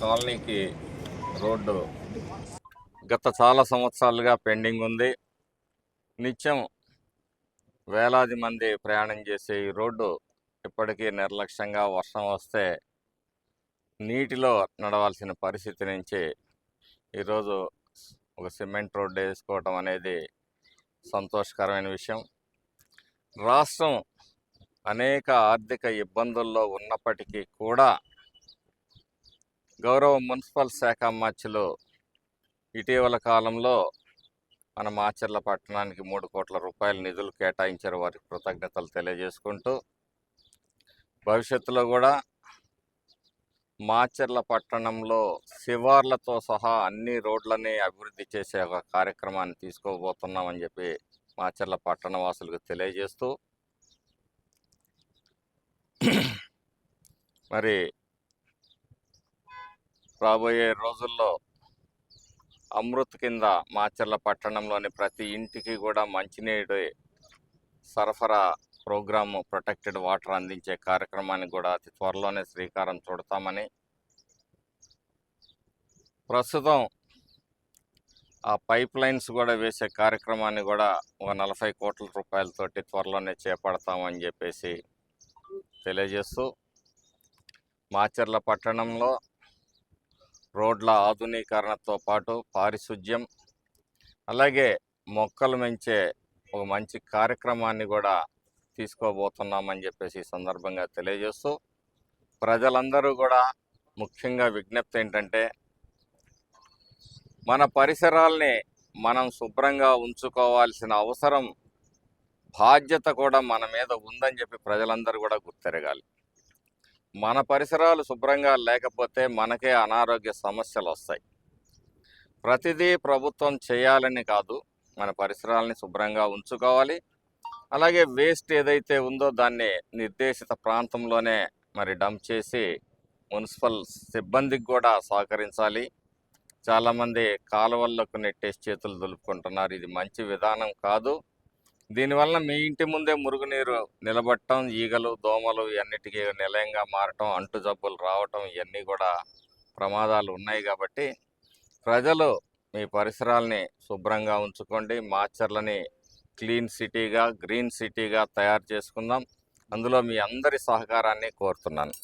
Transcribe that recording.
కాలనీకి రోడ్డు గత చాలా సంవత్సరాలుగా పెండింగ్ ఉంది. నిత్యం వేలాది మంది ప్రయాణం చేసే ఈ రోడ్డు ఇప్పటికీ నిర్లక్ష్యంగా వర్షం వస్తే నీటిలో నడవాల్సిన పరిస్థితి నుంచి ఈరోజు ఒక సిమెంట్ రోడ్డు వేసుకోవటం అనేది సంతోషకరమైన విషయం. రాష్ట్రం అనేక ఆర్థిక ఇబ్బందుల్లో ఉన్నప్పటికీ కూడా గౌరవ మున్సిపల్ శాఖ మంత్రులు ఇటీవల కాలంలో మన మాచర్ల పట్టణానికి మూడు కోట్ల రూపాయల నిధులు కేటాయించారు. వారికి కృతజ్ఞతలు తెలియజేసుకుంటూ భవిష్యత్తులో కూడా మాచర్ల పట్టణంలో శివార్లతో సహా అన్ని రోడ్లని అభివృద్ధి చేసే ఒక కార్యక్రమాన్ని తీసుకోబోతున్నామని చెప్పి మాచర్ల పట్టణ వాసులకు తెలియజేస్తూ మరి రాబోయే రోజుల్లో అమృత్ కింద మాచర్ల పట్టణంలోని ప్రతి ఇంటికి కూడా మంచినీటి సరఫరా ప్రోగ్రాము ప్రొటెక్టెడ్ వాటర్ అందించే కార్యక్రమానికి కూడా అతి త్వరలోనే శ్రీకారం చుడతామని ప్రస్తుతం ఆ పైప్ లైన్స్ కూడా వేసే కార్యక్రమాన్ని కూడా ఒక నలభై కోట్ల రూపాయలతోటి త్వరలోనే చేపడతామని చెప్పేసి తెలియజేస్తూ మాచర్ల పట్టణంలో రోడ్ల ఆధునీకరణతో పాటు పారిశుధ్యం అలాగే మొక్కలు పెంచే ఒక మంచి కార్యక్రమాన్ని కూడా తీసుకోబోతున్నామని చెప్పేసి ఈ సందర్భంగా తెలియజేస్తూ ప్రజలందరూ కూడా ముఖ్యంగా విజ్ఞప్తి ఏంటంటే మన పరిసరాల్ని మనం శుభ్రంగా ఉంచుకోవాల్సిన అవసరం బాధ్యత కూడా మన మీద ఉందని చెప్పి ప్రజలందరూ కూడా గుర్తెరగాలి. మన పరిసరాలు శుభ్రంగా లేకపోతే మనకే అనారోగ్య సమస్యలు వస్తాయి. ప్రతిదీ ప్రభుత్వం చేయాలని కాదు మన పరిసరాలని శుభ్రంగా ఉంచుకోవాలి. అలాగే వేస్ట్ ఏదైతే ఉందో దాన్ని నిర్దేశిత ప్రాంతంలోనే మరి డంప్ చేసి మున్సిపల్ సిబ్బందికి కూడా సహకరించాలి. చాలామంది కాలువల్లోకి నెట్టేసి చేతులు దులుపుకుంటున్నారు. ఇది మంచి విధానం కాదు. దీనివల్ల మీ ఇంటి ముందే మురుగునీరు నిలబట్టడం ఈగలు దోమలు ఇవన్నిటికీ నిలయంగా మారటం అంటు జబ్బులు రావటం ఇవన్నీ కూడా ప్రమాదాలు ఉన్నాయి కాబట్టి ప్రజలు మీ పరిసరాల్ని శుభ్రంగా ఉంచుకోండి. మాచర్లని క్లీన్ సిటీగా గ్రీన్ సిటీగా తయారు చేసుకుందాం. అందులో మీ అందరి సహకారాన్ని కోరుతున్నాను.